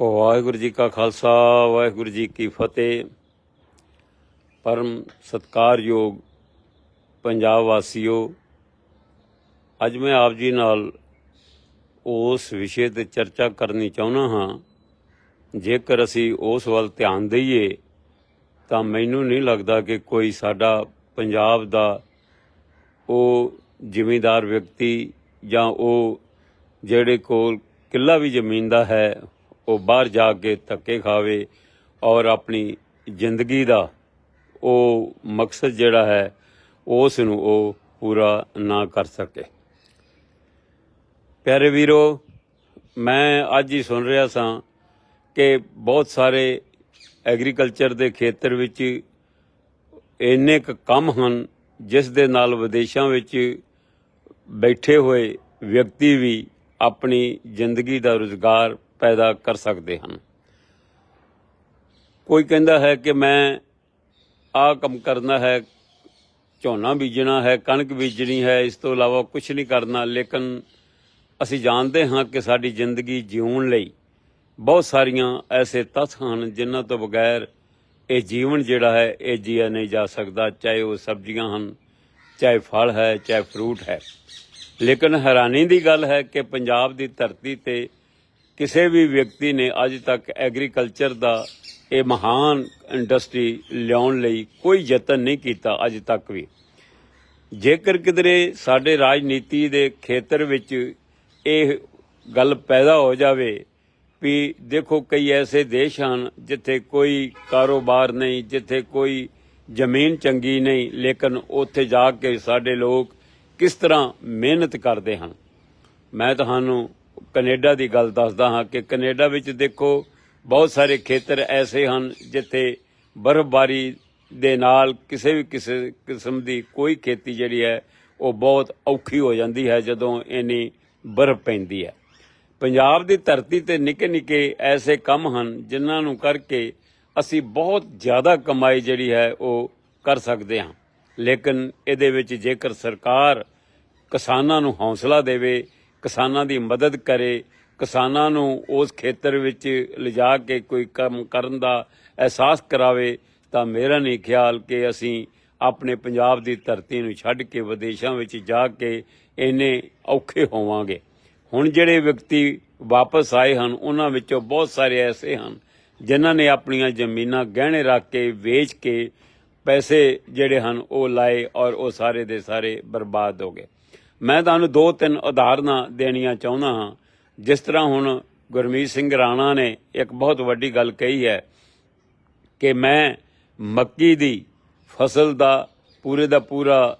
ਵਾਹਿਗੁਰੂ ਜੀ ਕਾ ਖਾਲਸਾ, ਵਾਹਿਗੁਰੂ ਜੀ ਕੀ ਫਤਿਹ। ਪਰਮ ਸਤਕਾਰਯੋਗ ਪੰਜਾਬ ਵਾਸੀਓ, ਅੱਜ ਮੈਂ ਆਪ ਜੀ ਨਾਲ ਉਸ ਵਿਸ਼ੇ ਤੇ ਚਰਚਾ ਕਰਨੀ ਚਾਹੁੰਦਾ ਹਾਂ। ਜੇਕਰ ਅਸੀਂ ਉਸ ਵੱਲ ਧਿਆਨ ਦਈਏ, ਤਾਂ ਮੈਨੂੰ ਨਹੀਂ ਲੱਗਦਾ ਕਿ ਕੋਈ ਸਾਡਾ ਪੰਜਾਬ ਦਾ ਉਹ ਜ਼ਿਮੀਂਦਾਰ ਵਿਅਕਤੀ ਜਾਂ ਉਹ ਜਿਹੜੇ ਕੋਲ ਕਿੱਲਾ ਵੀ ਜ਼ਮੀਨ ਦਾ ਹੈ ਉਹ ਬਾਹਰ ਜਾ ਕੇ ਧੱਕੇ ਖਾਵੇ ਔਰ ਆਪਣੀ ਜ਼ਿੰਦਗੀ ਦਾ ਉਹ ਮਕਸਦ ਜਿਹੜਾ ਹੈ, ਉਸ ਨੂੰ ਉਹ ਪੂਰਾ ਨਾ ਕਰ ਸਕੇ। ਪਿਆਰੇ ਵੀਰੋ, ਮੈਂ ਅੱਜ ਹੀ ਸੁਣ ਰਿਹਾ ਸਾਂ ਕਿ ਬਹੁਤ ਸਾਰੇ ਐਗਰੀਕਲਚਰ ਦੇ ਖੇਤਰ ਵਿੱਚ ਇੰਨੇ ਕੁ ਕੰਮ ਹਨ ਜਿਸ ਦੇ ਨਾਲ ਵਿਦੇਸ਼ਾਂ ਵਿੱਚ ਬੈਠੇ ਹੋਏ ਵਿਅਕਤੀ ਵੀ ਆਪਣੀ ਜ਼ਿੰਦਗੀ ਦਾ ਰੁਜ਼ਗਾਰ ਪੈਦਾ ਕਰ ਸਕਦੇ ਹਨ। ਕੋਈ ਕਹਿੰਦਾ ਹੈ ਕਿ ਮੈਂ ਆਹ ਕੰਮ ਕਰਨਾ ਹੈ, ਝੋਨਾ ਬੀਜਣਾ ਹੈ, ਕਣਕ ਬੀਜਣੀ ਹੈ, ਇਸ ਤੋਂ ਇਲਾਵਾ ਕੁਝ ਨਹੀਂ ਕਰਨਾ, ਲੇਕਿਨ ਅਸੀਂ ਜਾਣਦੇ ਹਾਂ ਕਿ ਸਾਡੀ ਜ਼ਿੰਦਗੀ ਜਿਉਣ ਲਈ ਬਹੁਤ ਸਾਰੀਆਂ ਐਸੇ ਤੱਥ ਹਨ, ਜਿਨ੍ਹਾਂ ਤੋਂ ਬਗੈਰ ਇਹ ਜੀਵਨ ਜਿਹੜਾ ਹੈ, ਇਹ ਜੀਆ ਨਹੀਂ ਜਾ ਸਕਦਾ, ਚਾਹੇ ਉਹ ਸਬਜ਼ੀਆਂ ਹਨ, ਚਾਹੇ ਫਲ ਹੈ, ਚਾਹੇ ਫਰੂਟ ਹੈ। ਲੇਕਿਨ ਹੈਰਾਨੀ ਦੀ ਗੱਲ ਹੈ ਕਿ ਪੰਜਾਬ ਦੀ ਧਰਤੀ ਤੇ ਕਿਸੇ ਵੀ ਵਿਅਕਤੀ ਨੇ ਅੱਜ ਤੱਕ ਐਗਰੀਕਲਚਰ ਦਾ ਇਹ ਮਹਾਨ ਇੰਡਸਟਰੀ ਲਿਆਉਣ ਲਈ ਕੋਈ ਯਤਨ ਨਹੀਂ ਕੀਤਾ ਅੱਜ ਤੱਕ ਵੀ। ਜੇਕਰ ਕਿਧਰੇ ਸਾਡੇ ਰਾਜਨੀਤੀ ਦੇ ਖੇਤਰ ਵਿੱਚ ਇਹ ਗੱਲ ਪੈਦਾ ਹੋ ਜਾਵੇ ਵੀ ਦੇਖੋ ਕਈ ਐਸੇ ਦੇਸ਼ ਹਨ ਜਿੱਥੇ ਕੋਈ ਕਾਰੋਬਾਰ ਨਹੀਂ, ਜਿੱਥੇ ਕੋਈ ਜ਼ਮੀਨ ਚੰਗੀ ਨਹੀਂ, ਲੇਕਿਨ ਉੱਥੇ ਜਾ ਕੇ ਸਾਡੇ ਲੋਕ ਕਿਸ ਤਰ੍ਹਾਂ ਮਿਹਨਤ ਕਰਦੇ ਹਨ। ਮੈਂ ਤੁਹਾਨੂੰ ਕੈਨੇਡਾ ਦੀ ਗੱਲ ਦੱਸਦਾ ਹਾਂ ਕਿ ਕੈਨੇਡਾ ਵਿੱਚ ਦੇਖੋ ਬਹੁਤ ਸਾਰੇ ਖੇਤਰ ਐਸੇ ਹਨ ਜਿੱਥੇ ਬਰਫ਼ਬਾਰੀ ਦੇ ਨਾਲ ਕਿਸੇ ਵੀ ਕਿਸੇ ਕਿਸਮ ਦੀ ਕੋਈ ਖੇਤੀ ਜਿਹੜੀ ਹੈ ਉਹ ਬਹੁਤ ਔਖੀ ਹੋ ਜਾਂਦੀ ਹੈ ਜਦੋਂ ਇੰਨੀ ਬਰਫ਼ ਪੈਂਦੀ ਹੈ। ਪੰਜਾਬ ਦੀ ਧਰਤੀ ਤੇ ਨਿੱਕੇ ਨਿੱਕੇ ਐਸੇ ਕੰਮ ਹਨ ਜਿਨ੍ਹਾਂ ਨੂੰ ਕਰਕੇ ਅਸੀਂ ਬਹੁਤ ਜ਼ਿਆਦਾ ਕਮਾਈ ਜਿਹੜੀ ਹੈ ਉਹ ਕਰ ਸਕਦੇ ਹਾਂ। ਲੇਕਿਨ ਇਹਦੇ ਵਿੱਚ ਜੇਕਰ ਸਰਕਾਰ ਕਿਸਾਨਾਂ ਨੂੰ ਹੌਸਲਾ ਦੇਵੇ ਕਿਸਾਨਾਂ ਦੀ ਮਦਦ ਕਰੇ, ਕਿਸਾਨਾਂ ਨੂੰ ਉਸ ਖੇਤਰ ਵਿੱਚ ਲਿਜਾ ਕੇ ਕੋਈ ਕੰਮ ਕਰਨ ਦਾ ਅਹਿਸਾਸ ਕਰਾਵੇ, ਤਾਂ ਮੇਰਾ ਨਹੀਂ ਖਿਆਲ ਕਿ ਅਸੀਂ ਆਪਣੇ ਪੰਜਾਬ ਦੀ ਧਰਤੀ ਨੂੰ ਛੱਡ ਕੇ ਵਿਦੇਸ਼ਾਂ ਵਿੱਚ ਜਾ ਕੇ ਇੰਨੇ ਔਖੇ ਹੋਵਾਂਗੇ। ਹੁਣ ਜਿਹੜੇ ਵਿਅਕਤੀ ਵਾਪਸ ਆਏ ਹਨ, ਉਹਨਾਂ ਵਿੱਚੋਂ ਬਹੁਤ ਸਾਰੇ ਐਸੇ ਹਨ, ਜਿਨ੍ਹਾਂ ਨੇ ਆਪਣੀਆਂ ਜ਼ਮੀਨਾਂ ਗਹਿਣੇ ਰੱਖ ਕੇ, ਵੇਚ ਕੇ ਪੈਸੇ ਜਿਹੜੇ ਹਨ, ਉਹ ਲਾਏ ਔਰ ਉਹ ਸਾਰੇ ਦੇ ਸਾਰੇ ਬਰਬਾਦ ਹੋ ਗਏ। ਮੈਂ ਤੁਹਾਨੂੰ ਦੋ ਤਿੰਨ ਉਦਾਹਰਨਾਂ ਦੇਣੀਆਂ ਚਾਹੁੰਦਾ ਹਾਂ। ਜਿਸ ਤਰ੍ਹਾਂ ਹੁਣ ਗੁਰਮੀਤ ਸਿੰਘ ਰਾਣਾ ਨੇ ਇੱਕ ਬਹੁਤ ਵੱਡੀ ਗੱਲ ਕਹੀ ਹੈ ਕਿ ਮੈਂ ਮੱਕੀ ਦੀ ਫਸਲ ਦਾ ਪੂਰੇ ਦਾ ਪੂਰਾ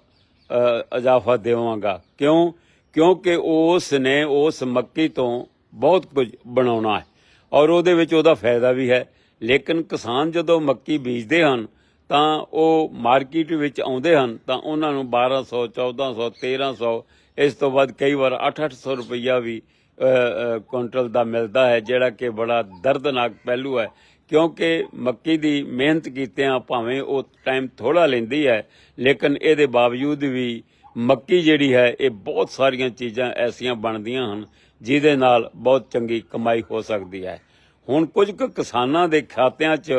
ਅ, ਇਜ਼ਾਫਾ ਦੇਵਾਂਗਾ। ਕਿਉਂ? ਕਿਉਂਕਿ ਉਸ ਨੇ ਉਸ ਮੱਕੀ ਤੋਂ ਬਹੁਤ ਕੁਝ ਬਣਾਉਣਾ ਹੈ ਔਰ ਉਹਦੇ ਵਿੱਚ ਉਹਦਾ ਫਾਇਦਾ ਵੀ ਹੈ। ਲੇਕਿਨ ਕਿਸਾਨ ਜਦੋਂ ਮੱਕੀ ਬੀਜਦੇ ਹਨ ਤਾਂ ਉਹ ਮਾਰਕੀਟ ਵਿੱਚ ਆਉਂਦੇ ਹਨ, ਤਾਂ ਉਹਨਾਂ ਨੂੰ 1200 1400 1300 ਇਸ ਤੋਂ ਬਾਅਦ ਕਈ ਵਾਰ 8-800 ਰੁਪਈਆ ਵੀ ਕੁਇੰਟਲ ਦਾ ਮਿਲਦਾ ਹੈ, ਜਿਹੜਾ ਕਿ ਬੜਾ ਦਰਦਨਾਕ ਪਹਿਲੂ ਹੈ। ਕਿਉਂਕਿ ਮੱਕੀ ਦੀ ਮਿਹਨਤ ਕੀਤਿਆਂ ਭਾਵੇਂ ਉਹ ਟਾਈਮ ਥੋੜਾ ਲੈਂਦੀ ਹੈ, ਲੇਕਿਨ ਇਹਦੇ ਬਾਵਜੂਦ ਵੀ ਮੱਕੀ ਜਿਹੜੀ ਹੈ, ਇਹ ਬਹੁਤ ਸਾਰੀਆਂ ਚੀਜ਼ਾਂ ਐਸੀਆਂ ਬਣਦੀਆਂ ਹਨ, ਜਿਹਦੇ ਨਾਲ ਬਹੁਤ ਚੰਗੀ ਕਮਾਈ ਹੋ ਸਕਦੀ ਹੈ। ਹੁਣ ਕੁਝ ਕੁ ਕਿਸਾਨਾਂ ਦੇ ਖਾਤਿਆਂ 'ਚ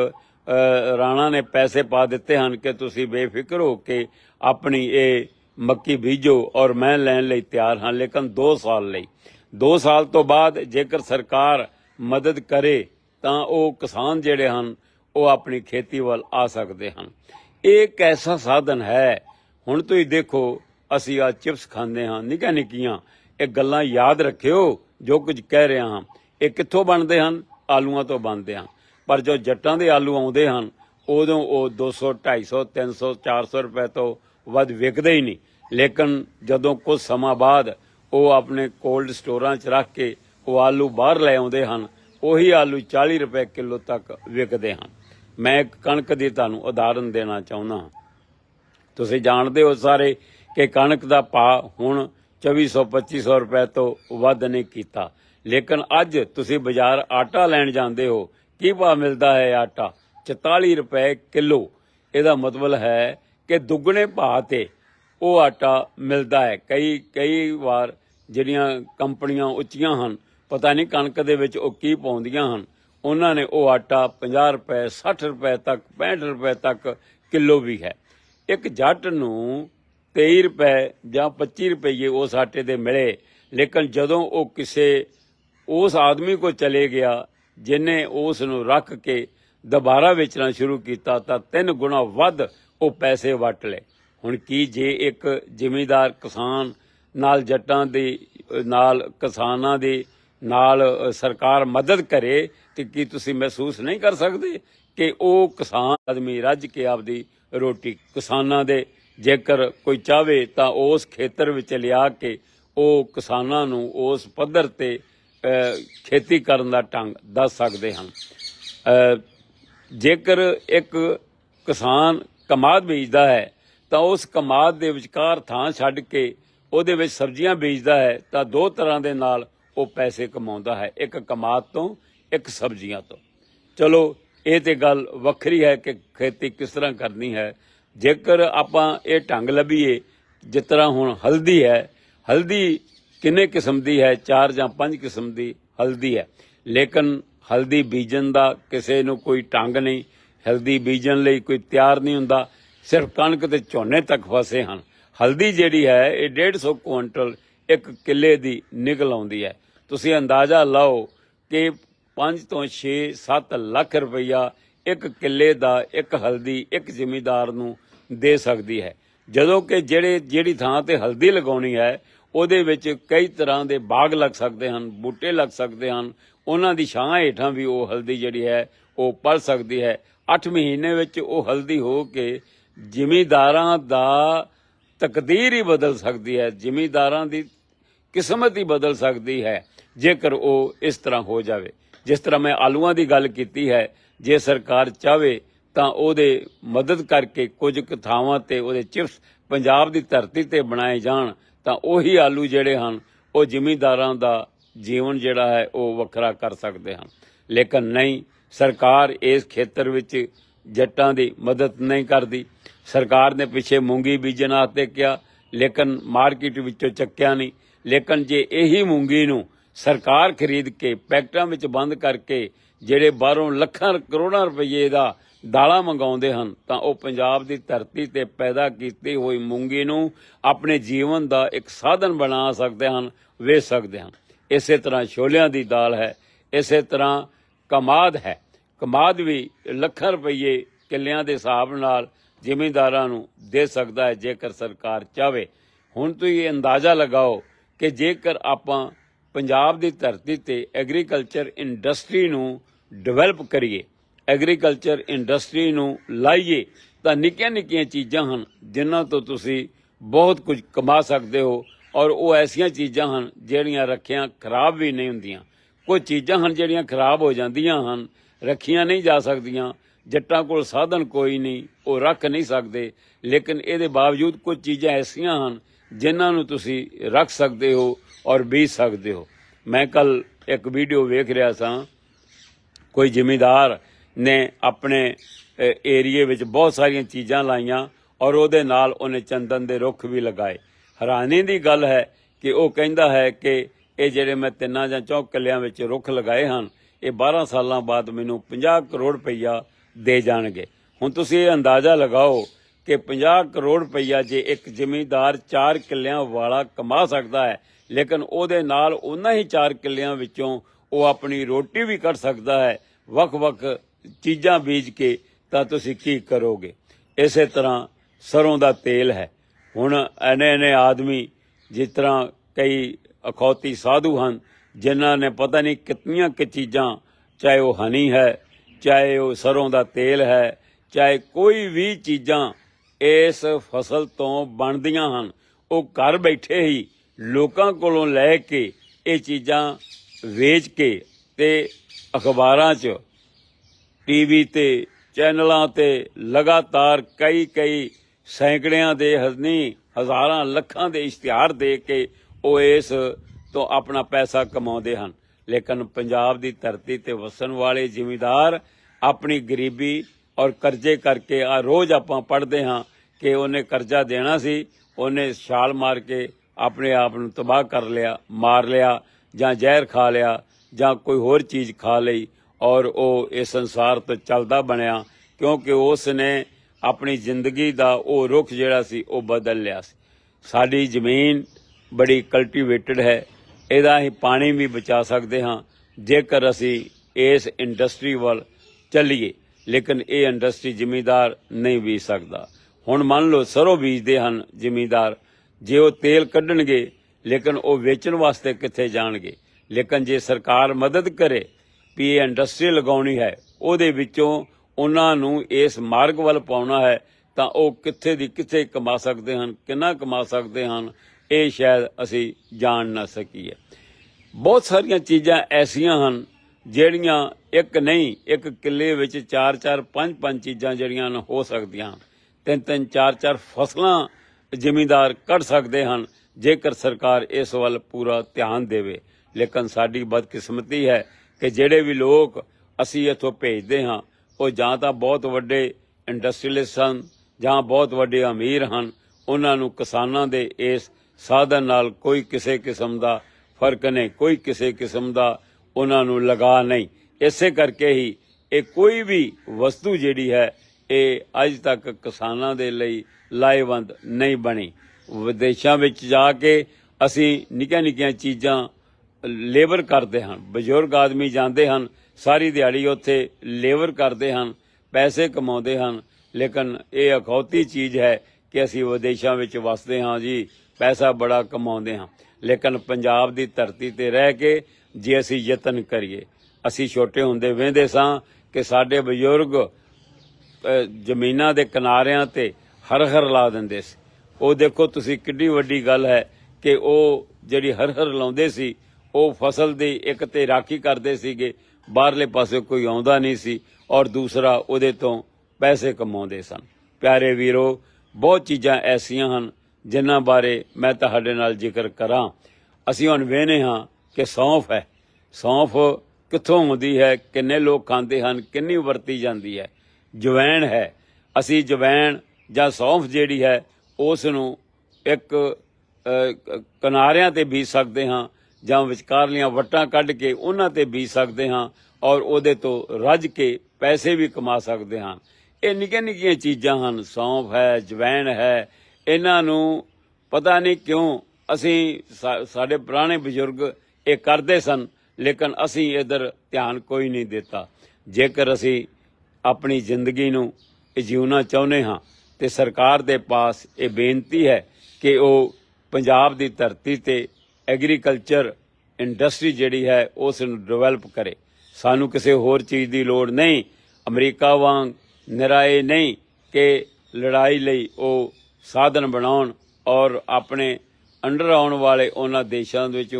ਰਾਣਾ ਨੇ ਪੈਸੇ ਪਾ ਦਿੱਤੇ ਹਨ ਕਿ ਤੁਸੀਂ ਬੇਫਿਕਰ ਹੋ ਕੇ ਆਪਣੀ ਇਹ ਮੱਕੀ ਬੀਜੋ ਔਰ ਮੈਂ ਲੈਣ ਲਈ ਤਿਆਰ ਹਾਂ, ਲੇਕਿਨ 2 ਸਾਲ ਲਈ। 2 ਸਾਲ ਤੋਂ ਬਾਅਦ ਜੇਕਰ ਸਰਕਾਰ ਮਦਦ ਕਰੇ, ਤਾਂ ਉਹ ਕਿਸਾਨ ਜਿਹੜੇ ਹਨ, ਉਹ ਆਪਣੀ ਖੇਤੀ ਵੱਲ ਆ ਸਕਦੇ ਹਨ। ਇਹ ਇੱਕ ਐਸਾ ਸਾਧਨ ਹੈ, ਹੁਣ ਤੁਸੀਂ ਦੇਖੋ, ਅਸੀਂ ਆ ਚਿਪਸ ਖਾਂਦੇ ਹਾਂ ਨਿੱਕੀਆਂ ਨਿੱਕੀਆਂ ਇਹ ਗੱਲਾਂ ਯਾਦ ਰੱਖਿਓ, ਜੋ ਕੁਝ ਕਹਿ ਰਿਹਾ ਹਾਂ। ਇਹ ਕਿੱਥੋਂ ਬਣਦੇ ਹਨ? ਆਲੂਆਂ ਤੋਂ ਬਣਦੇ ਹਨ। ਪਰ ਜੋ ਜੱਟਾਂ ਦੇ ਆਲੂ ਆਉਂਦੇ ਹਨ, ਉਦੋਂ ਉਹ 200 250 300 400 ਰੁਪਏ ਤੋਂ ਵੱਧ ਵਿਕਦੇ ਹੀ ਨਹੀਂ। ਲੇਕਿਨ ਜਦੋਂ ਕੁਝ ਸਮਾਂ ਬਾਅਦ ਉਹ ਆਪਣੇ ਕੋਲਡ ਸਟੋਰਾਂ 'ਚ ਰੱਖ ਕੇ ਉਹ ਆਲੂ ਬਾਹਰ ਲੈ ਆਉਂਦੇ ਹਨ, ਉਹੀ ਆਲੂ 40 ਰੁਪਏ ਕਿਲੋ ਤੱਕ ਵਿਕਦੇ ਹਨ। ਮੈਂ ਇੱਕ ਕਣਕ ਦੀ ਤੁਹਾਨੂੰ ਉਦਾਹਰਨ ਦੇਣਾ ਚਾਹੁੰਦਾ ਹਾਂ। ਤੁਸੀਂ ਜਾਣਦੇ ਹੋ ਸਾਰੇ ਕਿ ਕਣਕ ਦਾ ਭਾਅ ਹੁਣ 2400 2500 ਰੁਪਏ ਤੋਂ ਵੱਧ ਨਹੀਂ ਕੀਤਾ। ਲੇਕਿਨ ਅੱਜ ਤੁਸੀਂ ਬਾਜ਼ਾਰ ਆਟਾ ਲੈਣ ਜਾਂਦੇ ਹੋ ਕੀ ਭਾਅ ਮਿਲਦਾ ਹੈ ਆਟਾ? 44 ਰੁਪਏ ਕਿਲੋ। ਇਹਦਾ ਮਤਲਬ ਹੈ ਕਿ ਦੁੱਗਣੇ ਭਾਅ ਤੇ ਉਹ ਆਟਾ ਮਿਲਦਾ ਹੈ। ਕਈ ਕਈ ਵਾਰ ਜਿਹੜੀਆਂ ਕੰਪਨੀਆਂ ਉੱਚੀਆਂ ਹਨ, ਪਤਾ ਨਹੀਂ ਕਣਕ ਦੇ ਵਿੱਚ ਉਹ ਕੀ ਪਾਉਂਦੀਆਂ ਹਨ, ਉਹਨਾਂ ਨੇ ਉਹ ਆਟਾ 50 ਰੁਪਏ 60 ਰੁਪਏ ਤੱਕ 65 ਰੁਪਏ ਤੱਕ ਕਿਲੋ ਵੀ ਹੈ। ਇੱਕ ਜੱਟ ਨੂੰ 23 ਰੁਪਏ ਜਾਂ 25 ਰੁਪਏ ਉਸ ਆਟੇ ਦੇ ਮਿਲੇ, ਲੇਕਿਨ ਜਦੋਂ ਉਹ ਕਿਸੇ, ਉਸ ਆਦਮੀ ਕੋ ਚਲੇ ਗਿਆ ਜਿਨੇ ਉਸ ਨੂੰ ਰੱਖ ਕੇ ਦੁਬਾਰਾ ਵੇਚਣਾ ਸ਼ੁਰੂ ਕੀਤਾ, ਤਾਂ ਤਿੰਨ ਗੁਣਾ ਵੱਧ ਉਹ ਪੈਸੇ ਵਟ ਲਏ। ਹੁਣ ਕੀ ਜੇ ਇੱਕ ਜ਼ਿਮੀਂਦਾਰ ਕਿਸਾਨ ਨਾਲ ਜੱਟਾਂ ਦੀ, ਨਾਲ ਕਿਸਾਨਾਂ ਦੀ, ਨਾਲ ਸਰਕਾਰ ਮਦਦ ਕਰੇ, ਤੇ ਕੀ ਤੁਸੀਂ ਮਹਿਸੂਸ ਨਹੀਂ ਕਰ ਸਕਦੇ ਕਿ ਉਹ ਕਿਸਾਨ ਆਦਮੀ ਰੱਜ ਕੇ ਆਪਦੀ ਰੋਟੀ ਕਿਸਾਨਾਂ ਦੇ ਜੇਕਰ ਕੋਈ ਚਾਵੇ ਤਾਂ ਉਸ ਖੇਤਰ ਵਿੱਚ ਲਿਆ ਕੇ ਉਹ ਕਿਸਾਨਾਂ ਨੂੰ ਉਸ ਪੱਧਰ ਤੇ ਖੇਤੀ ਕਰਨ ਦਾ ਢੰਗ ਦੱਸ ਸਕਦੇ ਹਨ ਜੇਕਰ ਇੱਕ ਕਿਸਾਨ ਕਮਾਦ ਬੀਜਦਾ ਹੈ, ਤਾਂ ਉਸ ਕਮਾਦ ਦੇ ਵਿਚਕਾਰ ਥਾਂ ਛੱਡ ਕੇ ਉਹਦੇ ਵਿੱਚ ਸਬਜ਼ੀਆਂ ਬੀਜਦਾ ਹੈ, ਤਾਂ ਦੋ ਤਰ੍ਹਾਂ ਦੇ ਨਾਲ ਉਹ ਪੈਸੇ ਕਮਾਉਂਦਾ ਹੈ, ਇੱਕ ਕਮਾਦ ਤੋਂ, ਇੱਕ ਸਬਜ਼ੀਆਂ ਤੋਂ। ਚਲੋ, ਇਹ ਤੇ ਗੱਲ ਵੱਖਰੀ ਹੈ ਕਿ ਖੇਤੀ ਕਿਸ ਤਰ੍ਹਾਂ ਕਰਨੀ ਹੈ। ਜੇਕਰ ਆਪਾਂ ਇਹ ਢੰਗ ਲੱਭੀਏ, ਜਿਸ ਤਰ੍ਹਾਂ ਹੁਣ ਹਲਦੀ ਹੈ, ਹਲਦੀ ਕਿੰਨੇ ਕਿਸਮ ਦੀ ਹੈ? ਚਾਰ ਜਾਂ ਪੰਜ ਕਿਸਮ ਦੀ ਹਲਦੀ ਹੈ। ਲੇਕਿਨ ਹਲਦੀ ਬੀਜਣ ਦਾ ਕਿਸੇ ਨੂੰ ਕੋਈ ਢੰਗ ਨਹੀਂ। ਹਲਦੀ ਬੀਜਣ ਲਈ ਕੋਈ ਤਿਆਰ ਨਹੀਂ ਹੁੰਦਾ। ਸਿਰਫ ਕਣਕ ਤੇ ਝੋਨੇ ਤੱਕ ਫਸੇ ਹਨ। ਹਲਦੀ ਜਿਹੜੀ ਹੈ, ਇਹ 150 ਕੁਇੰਟਲ ਇੱਕ ਕਿੱਲੇ ਦੀ ਨਿਕਲ ਆਉਂਦੀ ਹੈ। ਤੁਸੀਂ ਅੰਦਾਜ਼ਾ ਲਾਓ ਕਿ 5 ਤੋਂ 6 7 ਲੱਖ ਰੁਪਈਆ ਇੱਕ ਕਿੱਲੇ ਦਾ ਇੱਕ ਹਲਦੀ ਇੱਕ ਜ਼ਿਮੀਦਾਰ ਨੂੰ ਦੇ ਸਕਦੀ ਹੈ। ਜਦੋਂ ਕਿ ਜਿਹੜੇ, ਜਿਹੜੀ ਥਾਂ ਤੇ ਹਲਦੀ ਲਗਾਉਣੀ ਹੈ ਉਹਦੇ ਵਿੱਚ ਕਈ ਤਰ੍ਹਾਂ ਦੇ ਬਾਗ ਲੱਗ ਸਕਦੇ ਹਨ, ਬੂਟੇ ਲੱਗ ਸਕਦੇ ਹਨ। ਉਹਨਾਂ ਦੀ ਛਾਂ ਹੇਠਾਂ ਵੀ ਉਹ ਹਲਦੀ ਜਿਹੜੀ ਹੈ, ਉਹ ਪਲ ਸਕਦੀ ਹੈ। 8 ਮਹੀਨੇ ਵਿੱਚ ਉਹ ਹਲਦੀ ਹੋ ਕੇ ਜ਼ਿਮੀਦਾਰਾਂ ਦਾ ਤਕਦੀਰ ਹੀ ਬਦਲ ਸਕਦੀ ਹੈ, ਜ਼ਿਮੀਦਾਰਾਂ ਦੀ ਕਿਸਮਤ ਹੀ ਬਦਲ ਸਕਦੀ ਹੈ, ਜੇਕਰ ਉਹ ਇਸ ਤਰ੍ਹਾਂ ਹੋ ਜਾਵੇ। ਜਿਸ ਤਰ੍ਹਾਂ ਮੈਂ ਆਲੂਆਂ ਦੀ ਗੱਲ ਕੀਤੀ ਹੈ, ਜੇ ਸਰਕਾਰ ਚਾਵੇ ਤਾਂ ਉਹਦੇ ਮਦਦ ਕਰਕੇ ਕੁਝ ਕਥਾਵਾਂ ਤੇ ਉਹਦੇ ਚਿਪਸ ਪੰਜਾਬ ਦੀ ਧਰਤੀ ਤੇ ਬਣਾਏ ਜਾਣ, ਤਾਂ ਉਹੀ ਆਲੂ ਜਿਹੜੇ ਹਨ, ਉਹ ਜ਼ਿਮੀਂਦਾਰਾਂ ਦਾ ਜੀਵਨ ਜਿਹੜਾ ਹੈ, ਉਹ ਵੱਖਰਾ ਕਰ ਸਕਦੇ ਹਨ। ਲੇਕਿਨ ਨਹੀਂ, ਸਰਕਾਰ ਇਸ ਖੇਤਰ ਵਿੱਚ ਜੱਟਾਂ ਦੀ ਮਦਦ ਨਹੀਂ ਕਰਦੀ। ਸਰਕਾਰ ਨੇ ਪਿੱਛੇ ਮੂੰਗੀ ਬੀਜਣ ਵਾਸਤੇ ਕਿਹਾ, ਲੇਕਿਨ ਮਾਰਕੀਟ ਵਿੱਚੋਂ ਚੱਕਿਆ ਨਹੀਂ। ਲੇਕਿਨ ਜੇ ਇਹੀ ਮੂੰਗੀ ਨੂੰ ਸਰਕਾਰ ਖਰੀਦ ਕੇ ਪੈਕਟਾਂ ਵਿੱਚ ਬੰਦ ਕਰਕੇ, ਜਿਹੜੇ ਬਾਹਰੋਂ ਲੱਖਾਂ ਕਰੋੜਾਂ ਰੁਪਏ ਦਾ ਦਾਲਾਂ ਮੰਗਾਉਂਦੇ ਹਨ, ਤਾਂ ਉਹ ਪੰਜਾਬ ਦੀ ਧਰਤੀ ਤੇ ਪੈਦਾ ਕੀਤੀ ਹੋਈ ਮੂੰਗੀ ਨੂੰ ਆਪਣੇ ਜੀਵਨ ਦਾ ਇੱਕ ਸਾਧਨ ਬਣਾ ਸਕਦੇ ਹਨ, ਵੇਚ ਸਕਦੇ ਹਨ। ਇਸੇ ਤਰ੍ਹਾਂ ਛੋਲਿਆਂ ਦੀ ਦਾਲ ਹੈ, ਇਸੇ ਤਰ੍ਹਾਂ ਕਮਾਦ ਹੈ। ਕਮਾਦ ਵੀ ਲੱਖਾਂ ਰੁਪਏ ਕਿੱਲਿਆਂ ਦੇ ਹਿਸਾਬ ਨਾਲ ਜ਼ਿਮੀਂਦਾਰਾਂ ਨੂੰ ਦੇ ਸਕਦਾ ਹੈ, ਜੇਕਰ ਸਰਕਾਰ ਚਾਵੇ ਹੁਣ ਤੁਸੀਂ ਇਹ ਅੰਦਾਜ਼ਾ ਲਗਾਓ ਕਿ ਜੇਕਰ ਆਪਾਂ ਪੰਜਾਬ ਦੀ ਧਰਤੀ ਤੇ ਐਗਰੀਕਲਚਰ ਇੰਡਸਟਰੀ ਨੂੰ ਡਿਵੈਲਪ ਕਰੀਏ ਐਗਰੀਕਲਚਰ ਇੰਡਸਟਰੀ ਨੂੰ ਲਾਈਏ ਤਾਂ ਨਿੱਕੀਆਂ ਨਿੱਕੀਆਂ ਚੀਜ਼ਾਂ ਹਨ ਜਿਨ੍ਹਾਂ ਤੋਂ ਤੁਸੀਂ ਬਹੁਤ ਕੁਝ ਕਮਾ ਸਕਦੇ ਹੋ ਔਰ ਉਹ ਐਸੀਆਂ ਚੀਜ਼ਾਂ ਹਨ ਜਿਹੜੀਆਂ ਰੱਖੀਆਂ ਖਰਾਬ ਵੀ ਨਹੀਂ ਹੁੰਦੀਆਂ। ਕੋਈ ਚੀਜ਼ਾਂ ਹਨ ਜਿਹੜੀਆਂ ਖਰਾਬ ਹੋ ਜਾਂਦੀਆਂ ਹਨ, ਰੱਖੀਆਂ ਨਹੀਂ ਜਾ ਸਕਦੀਆਂ, ਜੱਟਾਂ ਕੋਲ ਸਾਧਨ ਕੋਈ ਨਹੀਂ, ਉਹ ਰੱਖ ਨਹੀਂ ਸਕਦੇ। ਲੇਕਿਨ ਇਹਦੇ ਬਾਵਜੂਦ ਕੁਝ ਚੀਜ਼ਾਂ ਐਸੀਆਂ ਹਨ ਜਿਨ੍ਹਾਂ ਨੂੰ ਤੁਸੀਂ ਰੱਖ ਸਕਦੇ ਹੋ ਔਰ ਬੀਜ ਸਕਦੇ ਹੋ। ਮੈਂ ਕੱਲ ਇੱਕ ਵੀਡੀਓ ਵੇਖ ਰਿਹਾ ਸਾਂ, ਕੋਈ ਜ਼ਿਮੀਂਦਾਰ ਨੇ ਆਪਣੇ ਏਰੀਏ ਵਿੱਚ ਬਹੁਤ ਸਾਰੀਆਂ ਚੀਜ਼ਾਂ ਲਾਈਆਂ ਔਰ ਉਹਦੇ ਨਾਲ ਉਹਨੇ ਚੰਦਨ ਦੇ ਰੁੱਖ ਵੀ ਲਗਾਏ। ਹੈਰਾਨੀ ਦੀ ਗੱਲ ਹੈ ਕਿ ਉਹ ਕਹਿੰਦਾ ਹੈ ਕਿ ਇਹ ਜਿਹੜੇ ਮੈਂ ਤਿੰਨਾਂ ਜਾਂ ਚੌਂ ਕਿੱਲਿਆਂ ਵਿੱਚ ਰੁੱਖ ਲਗਾਏ ਹਨ, ਇਹ 12 ਸਾਲਾਂ ਬਾਅਦ ਮੈਨੂੰ 50 ਕਰੋੜ ਰੁਪਈਆ ਦੇ ਜਾਣਗੇ। ਹੁਣ ਤੁਸੀਂ ਇਹ ਅੰਦਾਜ਼ਾ ਲਗਾਓ ਕਿ 50 ਕਰੋੜ ਰੁਪਈਆ ਜੇ ਇੱਕ ਜ਼ਿਮੀਂਦਾਰ 4 ਕਿੱਲਿਆਂ ਵਾਲਾ ਕਮਾ ਸਕਦਾ ਹੈ, ਲੇਕਿਨ ਉਹਦੇ ਨਾਲ ਉਹਨਾਂ ਹੀ 4 ਕਿੱਲਿਆਂ ਵਿੱਚੋਂ ਉਹ ਆਪਣੀ ਰੋਟੀ ਵੀ ਕੱਢ ਸਕਦਾ ਹੈ, ਵੱਖ-ਵੱਖ ਚੀਜ਼ਾਂ ਬੀਜ ਕੇ ਤਾਂ ਤੁਸੀਂ ਕੀ ਕਰੋਗੇ? ਇਸੇ ਤਰ੍ਹਾਂ ਸਰੋਂ ਦਾ ਤੇਲ ਹੈ। ਹੁਣ ਐਨੇ ਐਨੇ ਆਦਮੀ ਜਿਸ ਤਰ੍ਹਾਂ ਕਈ ਅਖੌਤੀ ਸਾਧੂ ਹਨ, ਜਿਨ੍ਹਾਂ ਨੇ ਪਤਾ ਨਹੀਂ ਕਿਤਨੀਆਂ ਕਿ ਚੀਜ਼ਾਂ, ਚਾਹੇ ਉਹ ਹਨੀ ਹੈ, ਚਾਹੇ ਉਹ ਸਰੋਂ ਦਾ ਤੇਲ ਹੈ, ਚਾਹੇ ਕੋਈ ਵੀ ਚੀਜ਼ਾਂ ਇਸ ਫਸਲ ਤੋਂ ਬਣਦੀਆਂ ਹਨ, ਉਹ ਘਰ ਬੈਠੇ ਹੀ ਲੋਕਾਂ ਕੋਲੋਂ ਲੈ ਕੇ ਇਹ ਚੀਜ਼ਾਂ ਵੇਚ ਕੇ ਤੇ ਅਖਬਾਰਾਂ 'ਚ ਟੀਵੀ ਤੇ, ਚੈਨਲਾਂ ਤੇ ਲਗਾਤਾਰ ਕਈ ਕਈ ਸੈਂਕੜਿਆਂ ਦੇ ਹਜ਼ਨੀ ਹਜ਼ਾਰਾਂ ਲੱਖਾਂ ਦੇ ਇਸ਼ਤਿਹਾਰ ਦੇ ਕੇ ਉਹ ਇਸ ਤੋਂ ਆਪਣਾ ਪੈਸਾ ਕਮਾਉਂਦੇ ਹਨ। ਲੇਕਿਨ ਪੰਜਾਬ ਦੀ ਧਰਤੀ ਤੇ ਵਸਣ ਵਾਲੇ ਜ਼ਿਮੀਦਾਰ ਆਪਣੀ ਗਰੀਬੀ ਔਰ ਕਰਜ਼ੇ ਕਰਕੇ ਆ ਰੋਜ਼ ਆਪਾਂ ਪੜ੍ਹਦੇ ਹਾਂ ਕਿ ਉਹਨੇ ਕਰਜ਼ਾ ਦੇਣਾ ਸੀ, ਉਹਨੇ ਛਾਲ ਮਾਰ ਕੇ ਆਪਣੇ ਆਪ ਨੂੰ ਤਬਾਹ ਕਰ ਲਿਆ, ਮਾਰ ਲਿਆ ਜਾਂ ਜ਼ਹਿਰ ਖਾ ਲਿਆ ਜਾਂ ਕੋਈ ਹੋਰ ਚੀਜ਼ ਖਾ ਲਈ ਔਰ ਉਹ ਇਸ ਸੰਸਾਰ ਤੋਂ ਚੱਲਦਾ ਬਣਿਆ, ਕਿਉਂਕਿ ਉਸ ਨੇ ਆਪਣੀ ਜ਼ਿੰਦਗੀ ਦਾ ਉਹ ਰੁਖ ਜਿਹੜਾ ਸੀ, ਉਹ ਬਦਲ ਲਿਆ ਸੀ। ਸਾਡੀ ਜ਼ਮੀਨ ਬੜੀ ਕਲਟੀਵੇਟਡ ਹੈ, ਇਹਦਾ ਅਸੀਂ ਪਾਣੀ ਵੀ ਬਚਾ ਸਕਦੇ ਹਾਂ, ਜੇਕਰ ਅਸੀਂ ਇਸ ਇੰਡਸਟਰੀ ਵੱਲ ਚੱਲੀਏ। ਲੇਕਿਨ ਇਹ ਇੰਡਸਟਰੀ ਜ਼ਿਮੀਦਾਰ ਨਹੀਂ ਬੀਜ ਸਕਦਾ। ਹੁਣ ਮੰਨ ਲਓ, ਸਰੋਂ ਬੀਜਦੇ ਹਨ ਜ਼ਿਮੀਦਾਰ। ਜੇ ਉਹ ਤੇਲ ਕੱਢਣਗੇ, ਲੇਕਿਨ ਉਹ ਵੇਚਣ ਵਾਸਤੇ ਕਿੱਥੇ ਜਾਣਗੇ? ਲੇਕਿਨ ਜੇ ਸਰਕਾਰ ਮਦਦ ਕਰੇ ਵੀ ਇਹ ਇੰਡਸਟਰੀ ਲਗਾਉਣੀ ਹੈ, ਉਹਦੇ ਵਿੱਚੋਂ ਉਹਨਾਂ ਨੂੰ ਇਸ ਮਾਰਗ ਵੱਲ ਪਾਉਣਾ ਹੈ, ਤਾਂ ਉਹ ਕਿੱਥੇ ਦੀ ਕਿੱਥੇ ਕਮਾ ਸਕਦੇ ਹਨ, ਕਿੰਨਾ ਕਮਾ ਸਕਦੇ ਹਨ, ਇਹ ਸ਼ਾਇਦ ਅਸੀਂ ਜਾਣ ਨਾ ਸਕੀਏ। ਬਹੁਤ ਸਾਰੀਆਂ ਚੀਜ਼ਾਂ ਐਸੀਆਂ ਹਨ, ਜਿਹੜੀਆਂ ਇੱਕ ਨਹੀਂ, ਇੱਕ ਕਿੱਲੇ ਵਿੱਚ ਚਾਰ ਚਾਰ, ਪੰਜ ਪੰਜ ਚੀਜ਼ਾਂ ਜਿਹੜੀਆਂ ਹਨ, ਹੋ ਸਕਦੀਆਂ ਹਨ। ਤਿੰਨ ਤਿੰਨ, ਚਾਰ ਚਾਰ ਫਸਲਾਂ ਜ਼ਿਮੀਂਦਾਰ ਕੱਢ ਸਕਦੇ ਹਨ, ਜੇਕਰ ਸਰਕਾਰ ਇਸ ਵੱਲ ਪੂਰਾ ਧਿਆਨ ਦੇਵੇ। ਲੇਕਿਨ ਸਾਡੀ ਬਦਕਿਸਮਤੀ ਹੈ ਕਿ ਜਿਹੜੇ ਵੀ ਲੋਕ ਅਸੀਂ ਇੱਥੋਂ ਭੇਜਦੇ ਹਾਂ, ਉਹ ਜਾਂ ਤਾਂ ਬਹੁਤ ਵੱਡੇ ਇੰਡਸਟਰੀਲਿਸਟ ਹਨ, ਜਾਂ ਬਹੁਤ ਵੱਡੇ ਅਮੀਰ ਹਨ, ਉਹਨਾਂ ਨੂੰ ਕਿਸਾਨਾਂ ਦੇ ਇਸ ਸਾਧਨ ਨਾਲ ਕੋਈ ਕਿਸੇ ਕਿਸਮ ਦਾ ਫ਼ਰਕ ਨਹੀਂ, ਕੋਈ ਕਿਸੇ ਕਿਸਮ ਦਾ ਉਹਨਾਂ ਨੂੰ ਲਗਾ ਨਹੀਂ। ਇਸੇ ਕਰਕੇ ਹੀ ਇਹ ਕੋਈ ਵੀ ਵਸਤੂ ਜਿਹੜੀ ਹੈ, ਇਹ ਅੱਜ ਤੱਕ ਕਿਸਾਨਾਂ ਦੇ ਲਈ ਲਾਹੇਵੰਦ ਨਹੀਂ ਬਣੀ। ਵਿਦੇਸ਼ਾਂ ਵਿੱਚ ਜਾ ਕੇ ਅਸੀਂ ਨਿੱਕੀਆਂ ਨਿੱਕੀਆਂ ਚੀਜ਼ਾਂ ਲੇਬਰ ਕਰਦੇ ਹਨ। ਬਜ਼ੁਰਗ ਆਦਮੀ ਜਾਂਦੇ ਹਨ, ਸਾਰੀ ਦਿਹਾੜੀ ਉੱਥੇ ਲੇਬਰ ਕਰਦੇ ਹਨ, ਪੈਸੇ ਕਮਾਉਂਦੇ ਹਨ। ਲੇਕਿਨ ਇਹ ਅਖੌਤੀ ਚੀਜ਼ ਹੈ ਕਿ ਅਸੀਂ ਵਿਦੇਸ਼ਾਂ ਵਿੱਚ ਵਸਦੇ ਹਾਂ ਜੀ, ਪੈਸਾ ਬੜਾ ਕਮਾਉਂਦੇ ਹਾਂ। ਲੇਕਿਨ ਪੰਜਾਬ ਦੀ ਧਰਤੀ ਤੇ ਰਹਿ ਕੇ ਜੇ ਅਸੀਂ ਯਤਨ ਕਰੀਏ, ਅਸੀਂ ਛੋਟੇ ਹੁੰਦੇ ਵੇਂਦੇ ਸਾਂ ਕਿ ਸਾਡੇ ਬਜ਼ੁਰਗ ਜ਼ਮੀਨਾਂ ਦੇ ਕਿਨਾਰਿਆਂ ਤੇ ਹਰ ਹਰ ਲਾ ਦਿੰਦੇ ਸੀ। ਉਹ ਦੇਖੋ, ਤੁਸੀਂ ਕਿੱਡੀ ਵੱਡੀ ਗੱਲ ਹੈ ਕਿ ਉਹ ਜਿਹੜੀ ਹਰ ਹਰ ਲਾਉਂਦੇ ਸੀ ਉਹ ਫਸਲ ਦੀ ਇੱਕ ਤੇ ਰਾਖੀ ਕਰਦੇ ਸੀਗੇ, ਬਾਹਰਲੇ ਪਾਸੇ ਕੋਈ ਆਉਂਦਾ ਨਹੀਂ ਸੀ ਔਰ ਦੂਸਰਾ ਉਹਦੇ ਤੋਂ ਪੈਸੇ ਕਮਾਉਂਦੇ ਸਨ। ਪਿਆਰੇ ਵੀਰੋ, ਬਹੁਤ ਚੀਜ਼ਾਂ ਐਸੀਆਂ ਹਨ ਜਿਨ੍ਹਾਂ ਬਾਰੇ ਮੈਂ ਤੁਹਾਡੇ ਨਾਲ ਜ਼ਿਕਰ ਕਰਾਂ। ਅਸੀਂ ਹੁਣ ਵੇਖਦੇ ਹਾਂ ਕਿ ਸੌਂਫ ਹੈ। ਸੌਂਫ ਕਿੱਥੋਂ ਆਉਂਦੀ ਹੈ, ਕਿੰਨੇ ਲੋਕ ਖਾਂਦੇ ਹਨ, ਕਿੰਨੀ ਵਰਤੀ ਜਾਂਦੀ ਹੈ। ਜਵੈਣ ਹੈ। ਅਸੀਂ ਜਵੈਣ ਜਾਂ ਸੌਂਫ ਜਿਹੜੀ ਹੈ, ਉਸ ਨੂੰ ਇੱਕ ਕਿਨਾਰਿਆਂ ਤੇ ਬੀਜ ਸਕਦੇ ਹਾਂ ਜਾਂ ਵਿਚਕਾਰਲੀਆਂ ਵੱਟਾਂ ਕੱਢ ਕੇ ਉਹਨਾਂ ਤੇ ਬੀਜ ਸਕਦੇ ਹਾਂ ਔਰ ਉਹਦੇ ਤੋਂ ਰੱਜ ਕੇ ਪੈਸੇ ਵੀ ਕਮਾ ਸਕਦੇ ਹਾਂ। ਇਹ ਨਿੱਕੀਆਂ ਨਿੱਕੀਆਂ ਚੀਜ਼ਾਂ ਹਨ। ਸੌਂਫ ਹੈ, ਜਵੈਣ ਹੈ। ਇਹਨਾਂ ਨੂੰ ਪਤਾ ਨਹੀਂ ਕਿਉਂ ਅਸੀਂ ਸਾਡੇ ਪੁਰਾਣੇ ਬਜ਼ੁਰਗ ਇਹ ਕਰਦੇ ਸਨ, ਲੇਕਿਨ ਅਸੀਂ ਇਧਰ ਧਿਆਨ ਕੋਈ ਨਹੀਂ ਦਿੱਤਾ। ਜੇਕਰ ਅਸੀਂ ਆਪਣੀ ਜ਼ਿੰਦਗੀ ਨੂੰ ਜਿਉਣਾ ਚਾਹੁੰਦੇ ਹਾਂ ਤੇ ਸਰਕਾਰ ਦੇ ਪਾਸ ਇਹ ਬੇਨਤੀ ਹੈ ਕਿ ਉਹ ਪੰਜਾਬ ਦੀ ਧਰਤੀ ਤੇ ਐਗਰੀਕਲਚਰ ਇੰਡਸਟਰੀ ਜਿਹੜੀ ਹੈ, ਉਸ ਨੂੰ ਡਿਵੈਲਪ ਕਰੇ। ਸਾਨੂੰ ਕਿਸੇ ਹੋਰ ਚੀਜ਼ ਦੀ ਲੋੜ ਨਹੀਂ। ਅਮਰੀਕਾ ਵਾਂਗ ਨਿਰਾਏ ਨਹੀਂ ਕਿ ਲੜਾਈ ਲਈ ਉਹ ਸਾਧਨ ਬਣਾਉਣ ਔਰ ਆਪਣੇ ਅੰਡਰ ਆਉਣ ਵਾਲੇ ਉਹਨਾਂ ਦੇਸ਼ਾਂ ਦੇ ਵਿੱਚ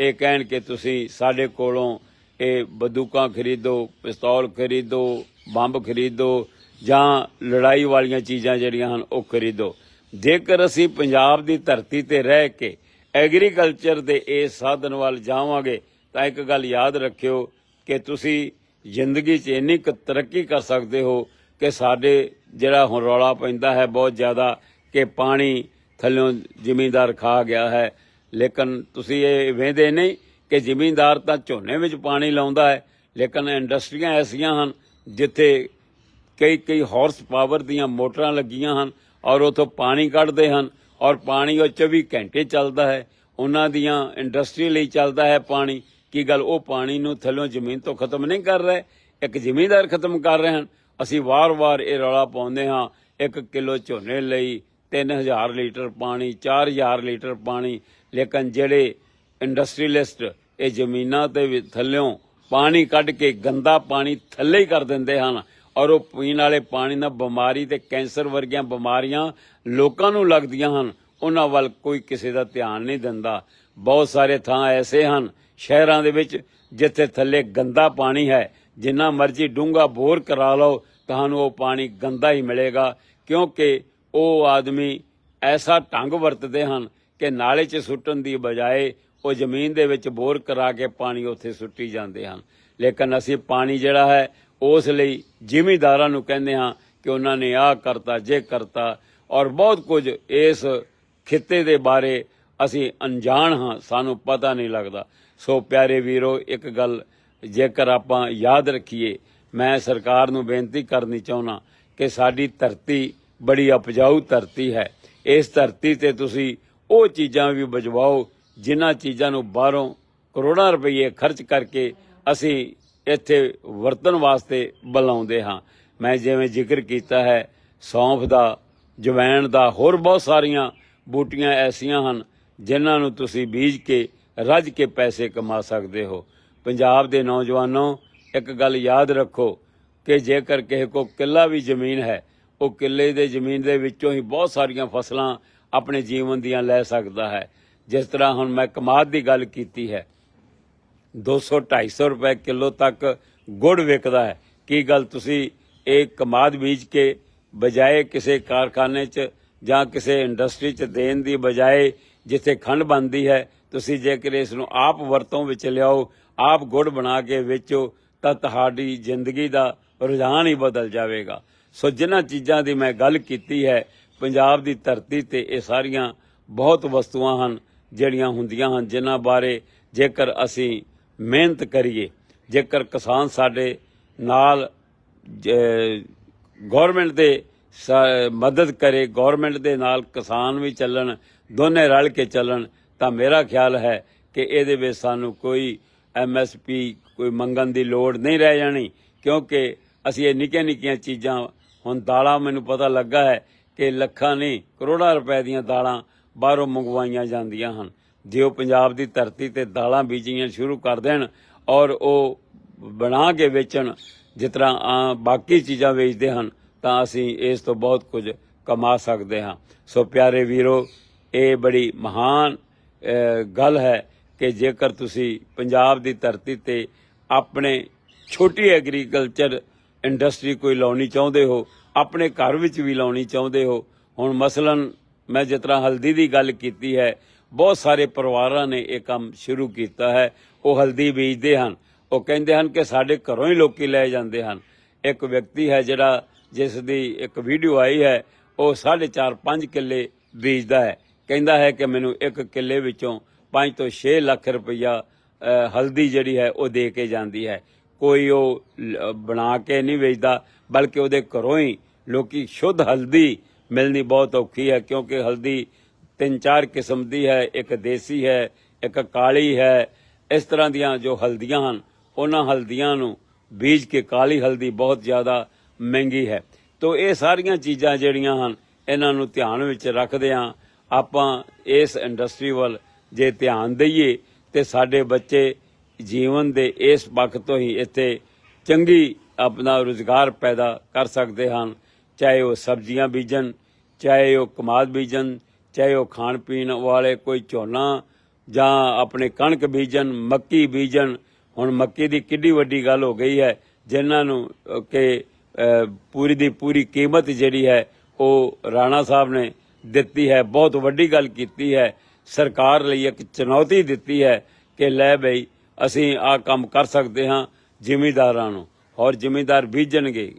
ਇਹ ਕਹਿਣ ਕਿ ਤੁਸੀਂ ਸਾਡੇ ਕੋਲੋਂ ਇਹ ਬੰਦੂਕਾਂ ਖਰੀਦੋ, ਪਿਸਤੌਲ ਖਰੀਦੋ, ਬੰਬ ਖਰੀਦੋ ਜਾਂ ਲੜਾਈ ਵਾਲੀਆਂ ਚੀਜ਼ਾਂ ਜਿਹੜੀਆਂ ਹਨ, ਉਹ ਖਰੀਦੋ। ਜੇਕਰ ਅਸੀਂ ਪੰਜਾਬ ਦੀ ਧਰਤੀ ਤੇ ਰਹਿ ਕੇ ਐਗਰੀਕਲਚਰ ਦੇ ਇਸ ਸਾਧਨ ਵੱਲ ਜਾਵਾਂਗੇ, ਤਾਂ ਇੱਕ ਗੱਲ ਯਾਦ ਰੱਖਿਓ ਕਿ ਤੁਸੀਂ ਜ਼ਿੰਦਗੀ 'ਚ ਇੰਨੀ ਕੁ ਤਰੱਕੀ ਕਰ ਸਕਦੇ ਹੋ ਕਿ ਸਾਡੇ ਜਿਹੜਾ ਹੁਣ ਰੌਲਾ ਪੈਂਦਾ ਹੈ ਬਹੁਤ ਜ਼ਿਆਦਾ ਕਿ ਪਾਣੀ ਥੱਲਿਓਂ ਜ਼ਿਮੀਂਦਾਰ ਖਾ ਗਿਆ ਹੈ। ਲੇਕਿਨ ਤੁਸੀਂ ਇਹ ਵੇਂਦੇ ਨਹੀਂ ਕਿ ਜ਼ਿਮੀਂਦਾਰ ਤਾਂ ਝੋਨੇ ਵਿੱਚ ਪਾਣੀ ਲਾਉਂਦਾ ਹੈ, ਲੇਕਿਨ ਇੰਡਸਟਰੀਆਂ ਐਸੀਆਂ ਹਨ ਜਿੱਥੇ ਕਈ ਕਈ ਹਾਰਸ ਪਾਵਰ ਦੀਆਂ ਮੋਟਰਾਂ ਲੱਗੀਆਂ ਹਨ ਔਰ ਉਥੋਂ ਪਾਣੀ ਕੱਢਦੇ ਹਨ। ਔਰ ਪਾਣੀ ਉਹ 24 ਘੰਟੇ ਚੱਲਦਾ ਹੈ। ਉਹਨਾਂ ਦੀਆਂ ਇੰਡਸਟਰੀ ਲਈ ਚੱਲਦਾ ਹੈ ਪਾਣੀ। ਕੀ ਗੱਲ, ਉਹ ਪਾਣੀ ਨੂੰ ਥੱਲੋਂ ਜ਼ਮੀਨ ਤੋਂ ਖਤਮ ਨਹੀਂ ਕਰ ਰਹੇ? ਇੱਕ ਜ਼ਿਮੀਂਦਾਰ ਖਤਮ ਕਰ ਰਹੇ ਹਨ। ਅਸੀਂ ਵਾਰ-ਵਾਰ ਇਹ ਰੌਲਾ ਪਾਉਂਦੇ ਹਾਂ। ਇੱਕ ਕਿਲੋ ਝੋਨੇ ਲਈ 3000 ਲੀਟਰ ਪਾਣੀ 4000 ਲੀਟਰ ਪਾਣੀ। ਲੇਕਿਨ ਜਿਹੜੇ ਇੰਡਸਟਰੀਲਿਸਟ ਇਹ ਜ਼ਮੀਨਾਂ ਤੇ ਵੀ ਥੱਲਿਓਂ ਪਾਣੀ ਕੱਢ ਕੇ ਗੰਦਾ ਪਾਣੀ ਥੱਲੇ ਹੀ ਕਰ ਦਿੰਦੇ ਹਨ। ਔਰ ਉਹ ਪੀਣ ਵਾਲੇ ਪਾਣੀ ਨਾਲ ਬਿਮਾਰੀ ਤੇ ਕੈਂਸਰ ਵਰਗੀਆਂ ਬਿਮਾਰੀਆਂ ਲੋਕਾਂ ਨੂੰ ਲੱਗਦੀਆਂ ਹਨ, ਉਹਨਾਂ ਵੱਲ ਕੋਈ ਕਿਸੇ ਦਾ ਧਿਆਨ ਨਹੀਂ ਦਿੰਦਾ। ਬਹੁਤ ਸਾਰੇ ਥਾਂ ਐਸੇ ਹਨ ਸ਼ਹਿਰਾਂ ਦੇ ਵਿੱਚ ਜਿੱਥੇ ਥੱਲੇ ਗੰਦਾ ਪਾਣੀ ਹੈ। ਜਿੰਨਾ ਮਰਜ਼ੀ ਡੂੰਘਾ ਬੋਰ ਕਰਾ ਲਓ, ਤੁਹਾਨੂੰ ਉਹ ਪਾਣੀ ਗੰਦਾ ਹੀ ਮਿਲੇਗਾ। ਕਿਉਂਕਿ ਉਹ ਆਦਮੀ ਐਸਾ ਢੰਗ ਵਰਤਦੇ ਹਨ ਕਿ ਨਾਲੇ 'ਚ ਸੁੱਟਣ ਦੀ ਬਜਾਏ ਉਹ ਜ਼ਮੀਨ ਦੇ ਵਿੱਚ ਬੋਰ ਕਰਾ ਕੇ ਪਾਣੀ ਉੱਥੇ ਸੁੱਟੀ ਜਾਂਦੇ ਹਨ। ਲੇਕਿਨ ਅਸੀਂ ਪਾਣੀ ਜਿਹੜਾ ਹੈ ਉਸ ਲਈ ਜ਼ਿਮੀਦਾਰਾਂ ਨੂੰ ਕਹਿੰਦੇ ਹਾਂ ਕਿ ਉਹਨਾਂ ਨੇ ਆਹ ਕਰਤਾ, ਜੇ ਕਰਤਾ ਔਰ ਬਹੁਤ ਕੁਝ ਇਸ ਖਿੱਤੇ ਦੇ ਬਾਰੇ ਅਸੀਂ ਅਣਜਾਣ ਹਾਂ, ਸਾਨੂੰ ਪਤਾ ਨਹੀਂ ਲੱਗਦਾ। ਸੋ ਪਿਆਰੇ ਵੀਰੋ, ਇੱਕ ਗੱਲ ਜੇਕਰ ਆਪਾਂ ਯਾਦ ਰੱਖੀਏ, ਮੈਂ ਸਰਕਾਰ ਨੂੰ ਬੇਨਤੀ ਕਰਨੀ ਚਾਹੁੰਦਾ ਕਿ ਸਾਡੀ ਧਰਤੀ ਬੜੀ ਉਪਜਾਊ ਧਰਤੀ ਹੈ। ਇਸ ਧਰਤੀ ਤੇ ਤੁਸੀਂ ਉਹ ਚੀਜ਼ਾਂ ਵੀ ਬਜਵਾਓ ਜਿਨ੍ਹਾਂ ਚੀਜ਼ਾਂ ਨੂੰ ਬਾਹਰੋਂ ਕਰੋੜਾਂ ਰੁਪਏ ਖਰਚ ਕਰਕੇ ਅਸੀਂ ਇੱਥੇ ਵਰਤਣ ਵਾਸਤੇ ਬੁਲਾਉਂਦੇ ਹਾਂ। ਮੈਂ ਜਿਵੇਂ ਜ਼ਿਕਰ ਕੀਤਾ ਹੈ, ਸੌਂਫ ਦਾ, ਜਵੈਣ ਦਾ, ਹੋਰ ਬਹੁਤ ਸਾਰੀਆਂ ਬੂਟੀਆਂ ਐਸੀਆਂ ਹਨ, ਜਿਨ੍ਹਾਂ ਨੂੰ ਤੁਸੀਂ ਬੀਜ ਕੇ, ਰੱਜ ਕੇ ਪੈਸੇ ਕਮਾ ਸਕਦੇ ਹੋ। ਪੰਜਾਬ ਦੇ ਨੌਜਵਾਨੋ, ਇੱਕ ਗੱਲ ਯਾਦ ਰੱਖੋ ਕਿ ਜੇਕਰ ਕਿਸੇ ਕੋ ਕਿੱਲਾ ਵੀ ਜ਼ਮੀਨ ਹੈ, ਉਹ ਕਿੱਲੇ ਦੇ ਜ਼ਮੀਨ ਦੇ ਵਿੱਚੋਂ ਹੀ ਬਹੁਤ ਸਾਰੀਆਂ ਫਸਲਾਂ ਆਪਣੇ ਜੀਵਨ ਦੀਆਂ ਲੈ ਸਕਦਾ ਹੈ। ਜਿਸ ਤਰ੍ਹਾਂ ਹੁਣ ਮੈਂ ਕਮਾਦ ਦੀ ਗੱਲ ਕੀਤੀ ਹੈ 200 250 ਰੁਪਏ ਕਿਲੋ ਤੱਕ ਗੁੜ ਵਿਕਦਾ ਹੈ। ਕੀ ਗੱਲ ਤੁਸੀਂ ਇਹ ਕਮਾਦ ਬੀਜ ਕੇ ਬਜਾਏ ਕਿਸੇ ਕਾਰਖਾਨੇ 'ਚ ਜਾਂ ਕਿਸੇ ਇੰਡਸਟਰੀ 'ਚ ਦੇਣ ਦੀ ਬਜਾਏ ਜਿੱਥੇ ਖੰਡ ਬਣਦੀ ਹੈ, ਤੁਸੀਂ ਜੇਕਰ ਇਸ ਨੂੰ ਆਪ ਵਰਤੋਂ ਵਿੱਚ ਲਿਆਓ, ਆਪ ਗੁੜ ਬਣਾ ਕੇ ਵੇਚੋ, ਤਾਂ ਤੁਹਾਡੀ ਜ਼ਿੰਦਗੀ ਦਾ ਰੁਝਾਨ ਹੀ ਬਦਲ ਜਾਵੇਗਾ। ਸੋ ਜਿਨ੍ਹਾਂ ਚੀਜ਼ਾਂ ਦੀ ਮੈਂ ਗੱਲ ਕੀਤੀ ਹੈ, ਪੰਜਾਬ ਦੀ ਧਰਤੀ ਤੇ ਇਹ ਸਾਰੀਆਂ ਬਹੁਤ ਵਸਤੂਆਂ ਹਨ, ਜਿਹੜੀਆਂ ਹੁੰਦੀਆਂ ਹਨ, ਜਿਨ੍ਹਾਂ ਬਾਰੇ ਜੇਕਰ ਅਸੀਂ ਮਿਹਨਤ ਕਰੀਏ। ਜੇਕਰ ਕਿਸਾਨ ਸਾਡੇ ਨਾਲ ਗਵਰਨਮੈਂਟ ਦੇ ਸ- ਮਦਦ ਕਰੇ ਗਵਰਨਮੈਂਟ ਦੇ ਨਾਲ ਕਿਸਾਨ ਵੀ ਚੱਲਣ, ਦੋਨੇ ਰਲ ਕੇ ਚੱਲਣ, ਤਾਂ ਮੇਰਾ ਖਿਆਲ ਹੈ ਕਿ ਇਹਦੇ ਵਿੱਚ ਸਾਨੂੰ ਕੋਈ ਐਮਐਸਪੀ ਕੋਈ ਮੰਗਣ ਦੀ ਲੋੜ ਨਹੀਂ ਰਹਿ ਜਾਣੀ, ਕਿਉਂਕਿ ਅਸੀਂ ਇਹ ਨਿੱਕੀਆਂ ਨਿੱਕੀਆਂ ਚੀਜ਼ਾਂ, ਹੁਣ ਦਾਲਾਂ ਮੈਨੂੰ ਪਤਾ ਲੱਗਾ ਹੈ ਕਿ ਲੱਖਾਂ ਨਹੀਂ, ਕਰੋੜਾਂ ਰੁਪਏ ਦੀਆਂ ਦਾਲਾਂ ਬਾਹਰੋਂ ਮੰਗਵਾਈਆਂ ਜਾਂਦੀਆਂ ਹਨ। ਜੇ ਉਹ ਪੰਜਾਬ ਦੀ ਧਰਤੀ ਤੇ ਦਾਲਾਂ ਬੀਜੀਆਂ ਸ਼ੁਰੂ ਕਰ ਦੇਣ ਔਰ ਉਹ ਬਣਾ ਕੇ ਵੇਚਣ, ਜਿਸ ਤਰ੍ਹਾਂ ਬਾਕੀ ਚੀਜ਼ਾਂ ਵੇਚਦੇ ਹਨ, ਤਾਂ ਅਸੀਂ ਇਸ ਤੋਂ ਬਹੁਤ ਕੁਝ ਕਮਾ ਸਕਦੇ ਹਾਂ। ਸੋ ਪਿਆਰੇ ਵੀਰੋ, ਇਹ ਬੜੀ ਮਹਾਨ ਗੱਲ ਹੈ ਕਿ ਜੇਕਰ ਤੁਸੀਂ ਪੰਜਾਬ ਦੀ ਧਰਤੀ ਤੇ ਆਪਣੇ ਛੋਟੀ ਐਗਰੀਕਲਚਰ ਇੰਡਸਟਰੀ ਕੋਈ ਲਾਉਣੀ ਚਾਹੁੰਦੇ ਹੋ, ਆਪਣੇ ਘਰ ਵਿੱਚ ਵੀ ਲਾਉਣੀ ਚਾਹੁੰਦੇ ਹੋ, ਹੁਣ ਮਸਲਨ ਮੈਂ ਜਿਸ ਤਰ੍ਹਾਂ ਹਲਦੀ ਦੀ ਗੱਲ ਕੀਤੀ ਹੈ ਬਹੁਤ ਸਾਰੇ ਪਰਿਵਾਰਾਂ ਨੇ ਇਹ ਕੰਮ ਸ਼ੁਰੂ ਕੀਤਾ ਹੈ। ਉਹ ਹਲਦੀ ਬੀਜਦੇ ਹਨ। ਉਹ ਕਹਿੰਦੇ ਹਨ ਕਿ ਸਾਡੇ ਘਰੋਂ ਹੀ ਲੋਕੀ ਲੈ ਜਾਂਦੇ ਹਨ। ਇੱਕ ਵਿਅਕਤੀ ਹੈ ਜਿਹੜਾ ਜਿਸ ਦੀ ਇੱਕ ਵੀਡੀਓ ਆਈ ਹੈ, ਉਹ 4.5 5 ਕਿੱਲੇ ਬੀਜਦਾ ਹੈ। ਕਹਿੰਦਾ ਹੈ ਕਿ ਮੈਨੂੰ ਇੱਕ ਕਿੱਲੇ ਵਿੱਚੋਂ 5 ਤੋਂ 6 ਲੱਖ ਰੁਪਈਆ ਹਲਦੀ ਜਿਹੜੀ ਹੈ, ਉਹ ਦੇ ਕੇ ਜਾਂਦੀ ਹੈ। ਕੋਈ ਉਹ ਬਣਾ ਕੇ ਨਹੀਂ ਵੇਚਦਾ, ਬਲਕਿ ਉਹਦੇ ਘਰੋਂ ਹੀ ਲੋਕੀ ਸ਼ੁੱਧ ਹਲਦੀ ਮਿਲਣੀ ਬਹੁਤ ਔਖੀ ਹੈ, ਕਿਉਂਕਿ ਹਲਦੀ ਤਿੰਨ ਚਾਰ ਕਿਸਮ ਦੀ ਹੈ, ਇੱਕ ਦੇਸੀ ਹੈ, ਇੱਕ ਕਾਲੀ ਹੈ। ਇਸ ਤਰ੍ਹਾਂ ਦੀਆਂ ਜੋ ਹਲਦੀਆਂ ਹਨ, ਉਹਨਾਂ ਹਲਦੀਆਂ ਨੂੰ ਬੀਜ ਕੇ ਕਾਲੀ ਹਲਦੀ ਬਹੁਤ ਜ਼ਿਆਦਾ ਮਹਿੰਗੀ ਹੈ। ਤੋ ਇਹ ਸਾਰੀਆਂ ਚੀਜ਼ਾਂ ਜਿਹੜੀਆਂ ਹਨ, ਇਹਨਾਂ ਨੂੰ ਧਿਆਨ ਵਿੱਚ ਰੱਖਦੇ ਹਾਂ ਆਪਾਂ ਇਸ ਇੰਡਸਟਰੀ ਵੱਲ ਜੇ ਧਿਆਨ ਦਈਏ, ਤੇ ਸਾਡੇ ਬੱਚੇ ਜੀਵਨ ਦੇ ਇਸ ਵਕਤ ਤੋਂ ਹੀ ਇੱਥੇ ਚੰਗੀ ਆਪਣਾ ਰੁਜ਼ਗਾਰ ਪੈਦਾ ਕਰ ਸਕਦੇ ਹਨ। ਚਾਹੇ ਉਹ ਸਬਜ਼ੀਆਂ ਬੀਜਣ, ਚਾਹੇ ਉਹ ਕਮਾਦ ਬੀਜਣ ਚਾਹੇ ਉਹ ਖਾਣ ਪੀਣ ਵਾਲੇ ਕੋਈ ਝੋਨਾ ਜਾਂ ਆਪਣੇ ਕਣਕ ਬੀਜਣ, ਮੱਕੀ ਬੀਜਣ, ਹੁਣ ਮੱਕੀ ਦੀ ਕਿੱਡੀ ਵੱਡੀ ਗੱਲ ਹੋ ਗਈ ਹੈ, ਜਿਨ੍ਹਾਂ ਨੂੰ ਕਿ ਪੂਰੀ ਦੀ ਪੂਰੀ ਕੀਮਤ ਜਿਹੜੀ ਹੈ, ਉਹ ਰਾਣਾ ਸਾਹਿਬ ਨੇ ਦਿੱਤੀ ਹੈ, ਬਹੁਤ ਵੱਡੀ ਗੱਲ ਕੀਤੀ ਹੈ, ਸਰਕਾਰ ਲਈ ਇੱਕ ਚੁਣੌਤੀ ਦਿੱਤੀ ਹੈ ਕਿ ਲੈ ਬਈ, ਅਸੀਂ ਆ ਕੰਮ ਕਰ ਸਕਦੇ ਹਾਂ ਜ਼ਿਮੀਦਾਰਾਂ ਨੂੰ ਔਰ ਜ਼ਿਮੀਦਾਰ ਬੀਜਣਗੇ,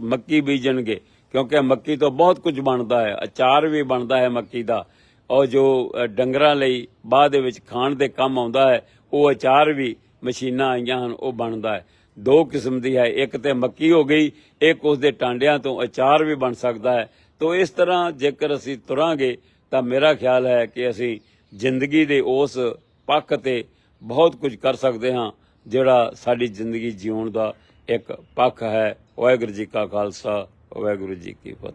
ਮੱਕੀ ਬੀਜਣਗੇ ਕਿਉਂਕਿ ਮੱਕੀ ਤੋਂ ਬਹੁਤ ਕੁਝ ਬਣਦਾ ਹੈ, ਅਚਾਰ ਵੀ ਬਣਦਾ ਹੈ ਮੱਕੀ ਦਾ। ਔਰ ਜੋ ਡੰਗਰਾਂ ਲਈ ਬਾਅਦ ਦੇ ਵਿੱਚ ਖਾਣ ਦੇ ਕੰਮ ਆਉਂਦਾ ਹੈ, ਉਹ ਅਚਾਰ ਵੀ ਮਸ਼ੀਨਾਂ ਆਈਆਂ ਹਨ, ਉਹ ਬਣਦਾ ਹੈ। ਦੋ ਕਿਸਮ ਦੀ ਹੈ, ਇੱਕ ਤੇ ਮੱਕੀ ਹੋ ਗਈ, ਇੱਕ ਉਸ ਦੇ ਟਾਂਡਿਆਂ ਤੋਂ ਅਚਾਰ ਵੀ ਬਣ ਸਕਦਾ ਹੈ। ਤੋਂ ਇਸ ਤਰ੍ਹਾਂ ਜੇਕਰ ਅਸੀਂ ਤੁਰਾਂਗੇ, ਤਾਂ ਮੇਰਾ ਖਿਆਲ ਹੈ ਕਿ ਅਸੀਂ ਜ਼ਿੰਦਗੀ ਦੇ ਉਸ ਪੱਖ ਤੇ ਬਹੁਤ ਕੁਝ ਕਰ ਸਕਦੇ ਹਾਂ, ਜਿਹੜਾ ਸਾਡੀ ਜ਼ਿੰਦਗੀ ਜਿਉਣ ਦਾ ਇੱਕ ਪੱਖ ਹੈ। ਵਾਹਿਗੁਰੂ ਜੀ ਕਾ ਖਾਲਸਾ। ਵਾਹਿਗੁਰੂ ਜੀ ਕੀ ਫਤਿਹ।